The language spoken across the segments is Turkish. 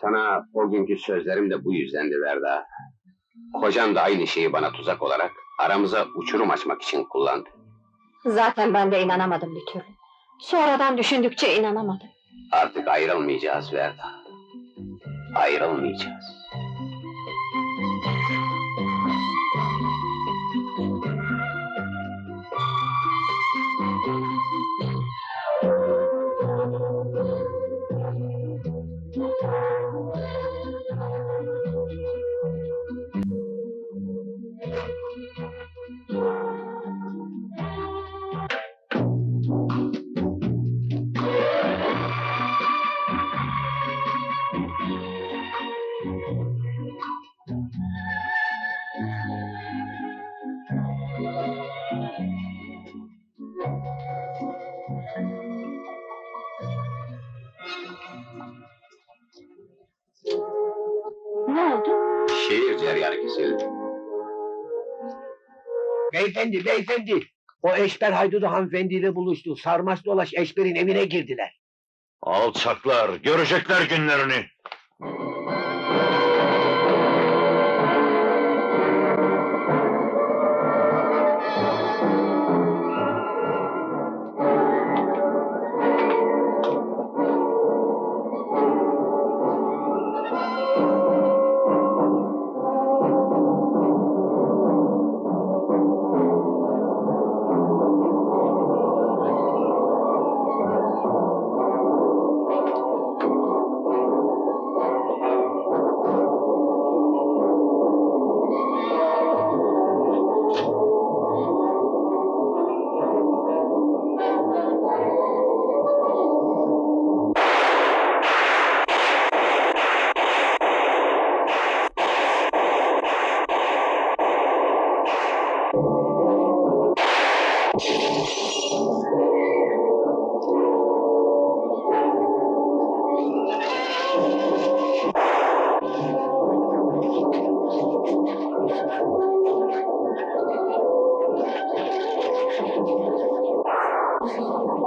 Sana o günkü sözlerim de bu yüzdendi Verda. Kocan da aynı şeyi bana tuzak olarak aramıza uçurum açmak için kullandı. Zaten ben de inanamadım bir türlü. Sonradan düşündükçe inanamadım. Artık ayrılmayacağız Verda. Ayrılmayacağız. Ne oldu? Şehir ceryanı kesildi. Beyefendi, beyefendi. O Eşber Haydudu hanımefendiyle buluştu. Sarmaş dolaş Eşber'in evine girdiler. Alçaklar, görecekler günlerini.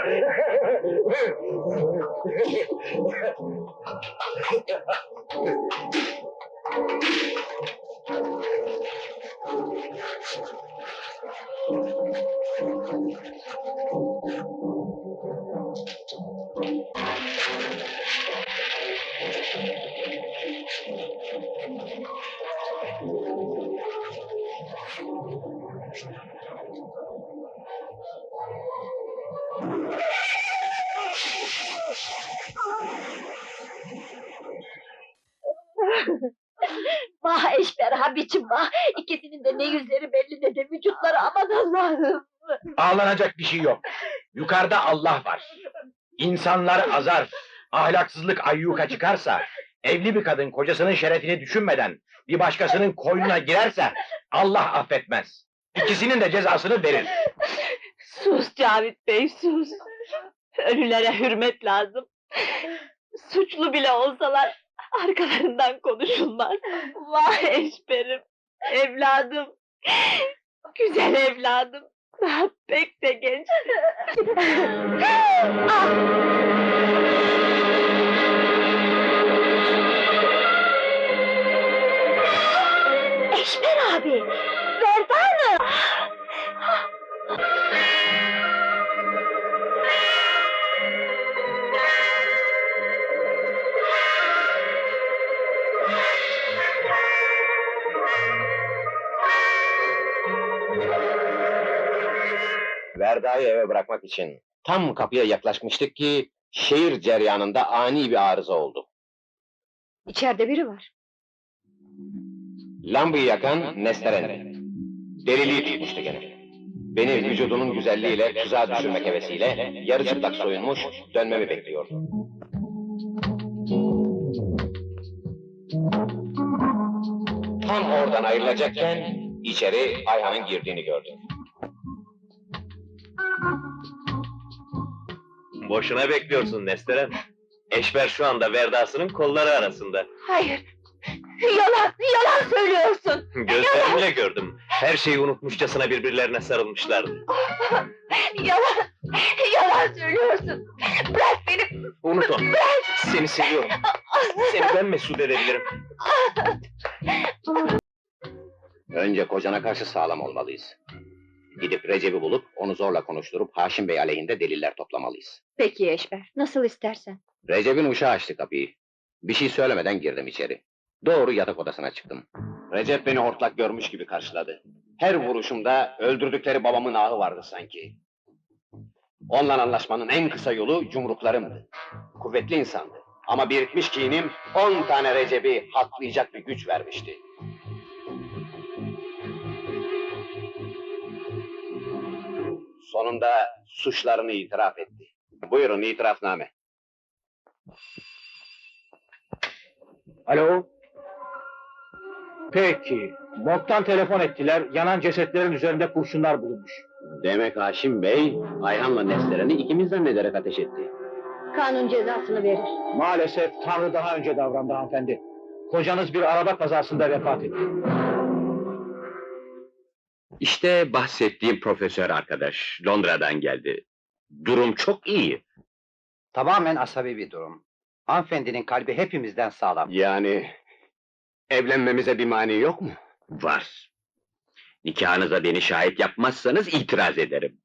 Thank you. Biçim vah! İkisinin de ne yüzleri belli ne de vücutları aman Allah'ım! Ağlanacak bir şey yok. Yukarıda Allah var. İnsanlar azar, ahlaksızlık ayyuka çıkarsa, evli bir kadın kocasının şerefini düşünmeden bir başkasının koynuna girerse Allah affetmez. İkisinin de cezasını verir. Sus Cavit Bey sus. Ölülere hürmet lazım. Suçlu bile olsalar arkalarından konuşulmaz. Vah eşberim, evladım. Güzel evladım. Daha pek de genç. Eşber abi! Verda Verda'yı eve bırakmak için tam kapıya yaklaşmıştık ki şehir ceryanında ani bir arıza oldu. İçeride biri var. Lambayı yakan Nesteren. Deliliği tutmuştu gene. Beni vücudunun güzelliğiyle tuzağa düşürmek hevesiyle yarı çıplak soyunmuş dönmemi bekliyordu. Tam oradan ayrılacakken içeri Ayhan'ın girdiğini gördü. Boşuna bekliyorsun Nesterem. Eşber şu anda Verdası'nın kolları arasında. Hayır. Yalan, yalan söylüyorsun. Gözlerimle gördüm. Her şeyi unutmuşçasına birbirlerine sarılmışlardı. Yalan, yalan söylüyorsun. Bırak beni. Unut onu. Seni seviyorum. Seni ben mesut edebilirim. Önce kocana karşı sağlam olmalıyız. Gidip Recep'i bulup onu zorla konuşturup Haşim Bey aleyhinde deliller toplamalıyız. Peki Eşber, nasıl istersen. Recep'in uşağı açtı kapıyı. Bir şey söylemeden girdim içeri. Doğru yatak odasına çıktım. Recep beni hortlak görmüş gibi karşıladı. Her vuruşumda öldürdükleri babamın ahı vardı sanki. Onunla anlaşmanın en kısa yolu yumruklarımdı. Kuvvetli insandı. Ama birikmiş kinim on tane Recep'i haklayacak bir güç vermişti. Sonunda suçlarını itiraf etti. Buyurun itirafname. Alo? Peki. Morg'dan telefon ettiler. Yanan cesetlerin üzerinde kurşunlar bulunmuş. Demek Haşim Bey, Ayhan'la Neslihan'ı ikimiz zannederek ateş etti. Kanun cezasını verir. Maalesef Tanrı daha önce davrandı hanımefendi. Kocanız bir araba kazasında vefat etti. İşte bahsettiğim profesör arkadaş Londra'dan geldi. Durum çok iyi. Tamamen asabi bir durum. Hanımefendinin kalbi hepimizden sağlam. Yani evlenmemize bir mani yok mu? Var. Nikahınıza beni şahit yapmazsanız itiraz ederim.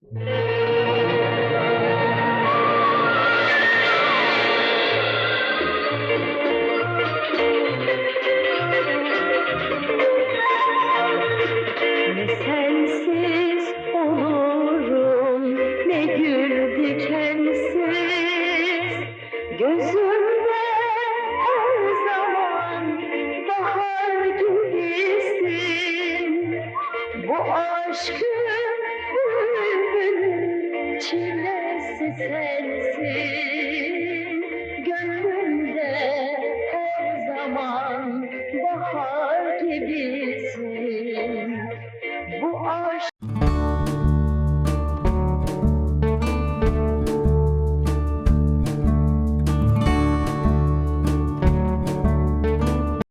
Aşkın bülbülü çilesi sensin. Gönlümde her zaman bahar gibisin. Bu aşk